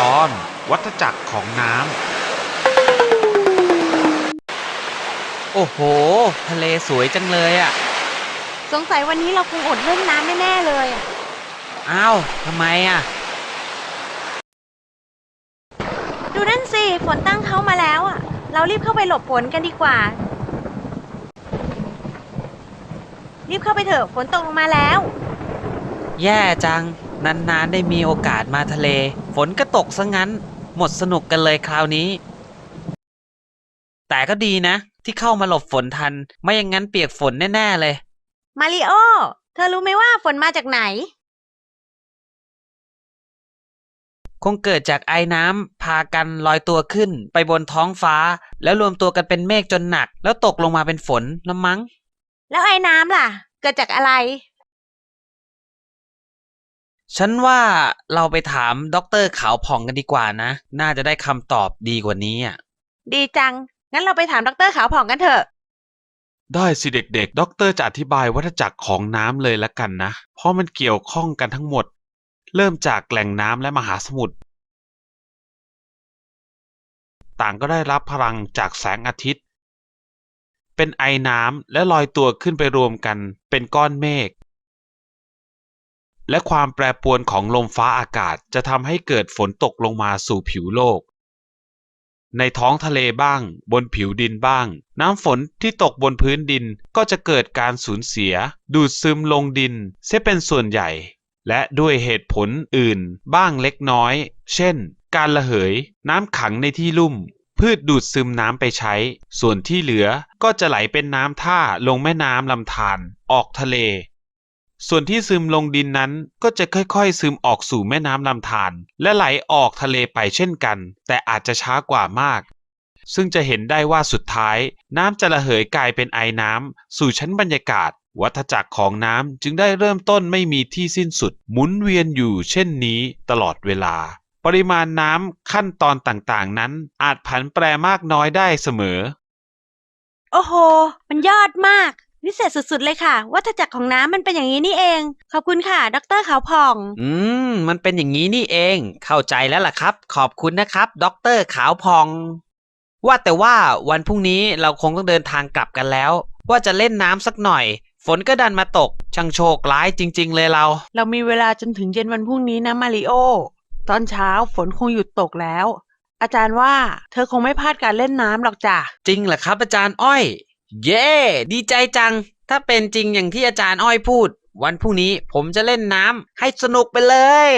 ตอน วัฏจักรของน้ำ โอ้โห ทะเลสวยจังเลยอะ่ะ สงสัยวันนี้เราคงอดเล่นน้ำแน่ๆเลยอะอ้าวทำไมอะ่ะ ดูนั่นสิ ฝนตั้งเขามาแล้วอะ เรารีบเข้าไปหลบฝนกันดีกว่า รีบเข้าไปเถอะ ฝนตกลงมาแล้ว แย่จัง นานๆ ได้มีโอกาสมาทะเล ฝนก็ตกซะงั้น หมดสนุกกันเลยคราวนี้ แต่ก็ดีนะ ที่เข้ามาหลบฝนทัน ไม่อย่างนั้นเปียกฝนแน่ๆเลย มาริโอ เธอรู้ไหมว่าฝนมาจากไหน คงเกิดจากไอ้น้ำพากันลอยตัวขึ้น ไปบนท้องฟ้า แล้วรวมตัวกันเป็นเมฆจนหนัก แล้วตกลงมาเป็นฝนละมั้ง แล้วไอ้น้ำล่ะ เกิดจากอะไร ฉันว่าเราไปถามด็อกเตอร์ขาวผ่องกันดีกว่านะ น่าจะได้คำตอบดีกว่านี้อะ ดีจัง งั้นเราไปถามดรขาวผ่องกันเถอะ ได้สิเด็กๆด็อกเตอร์จะอธิบายวัฏจักรของน้ำเลยละกันนะ เพราะมันเกี่ยวข้องกันทั้งหมด เริ่มจากแหล่งน้ำและมหาสมุทร ต่างก็ได้รับพลังจากแสงอาทิตย์ เป็นไอน้ำและลอยตัวขึ้นไปรวมกัน เป็นก้อนเมฆ และความแปรปรวนของลมฟ้าอากาศจะทำให้เกิดฝนตกลงมาสู่ผิวโลก ในท้องทะเลบ้าง บนผิวดินบ้าง น้ำฝนที่ตกบนพื้นดินก็จะเกิดการสูญเสีย ดูดซึมลงดินเสียเป็นส่วนใหญ่ และด้วยเหตุผลอื่นบ้างเล็กน้อย เช่น การระเหย น้ำขังในที่ลุ่ม พืชดูดซึมน้ำไปใช้ ส่วนที่เหลือก็จะไหลเป็นน้ำท่าลงแม่น้ำลำธารออกทะเล ส่วนที่ซึมลงดินนั้นก็จะค่อยๆ ซึมออกสู่แม่น้ำลำธารและไหลออกทะเลไปเช่นกัน แต่อาจจะช้ากว่ามาก ซึ่งจะเห็นได้ว่าสุดท้าย น้ำจะระเหยกลายเป็นไอน้ำสู่ชั้นบรรยากาศ วัฏจักรของน้ำจึงได้เริ่มต้นไม่มีที่สิ้นสุด หมุนเวียนอยู่เช่นนี้ตลอดเวลา ปริมาณน้ำขั้นตอนต่างๆ นั้นอาจผันแปรมากน้อยได้เสมอ โอ้โห มันยอดมาก วิเศษสุดๆเลยค่ะ วัฏจักรของน้ำมันเป็นอย่างนี้นี่เอง ขอบคุณค่ะ ดรขาวผ่อง อืม มันเป็นอย่างนี้นี่เอง เข้าใจแล้วล่ะครับ ขอบคุณนะครับด็อกเตอร์ขาวพอง ว่าแต่ว่าวันพรุ่งนี้เราคงต้องเดินทางกลับกันแล้ว ว่าจะเล่นน้ำสักหน่อย ฝนก็ดันมาตก ช่างโชคร้ายจริง ๆ เลยเรา เรามีเวลาจนถึงเย็นวันพรุ่งนี้นะมาริโอ ตอนเช้าฝนคงหยุดตกแล้ว อาจารย์ว่า เธอคงไม่พลาดการเล่นน้ำหรอกจ้ะ จริงเหรอครับ อาจารย์อ้อย เย้ ดีใจจัง ถ้าเป็นจริงอย่างที่อาจารย์อ้อยพูด วันพรุ่งนี้ผมจะเล่นน้ำให้สนุกไปเลย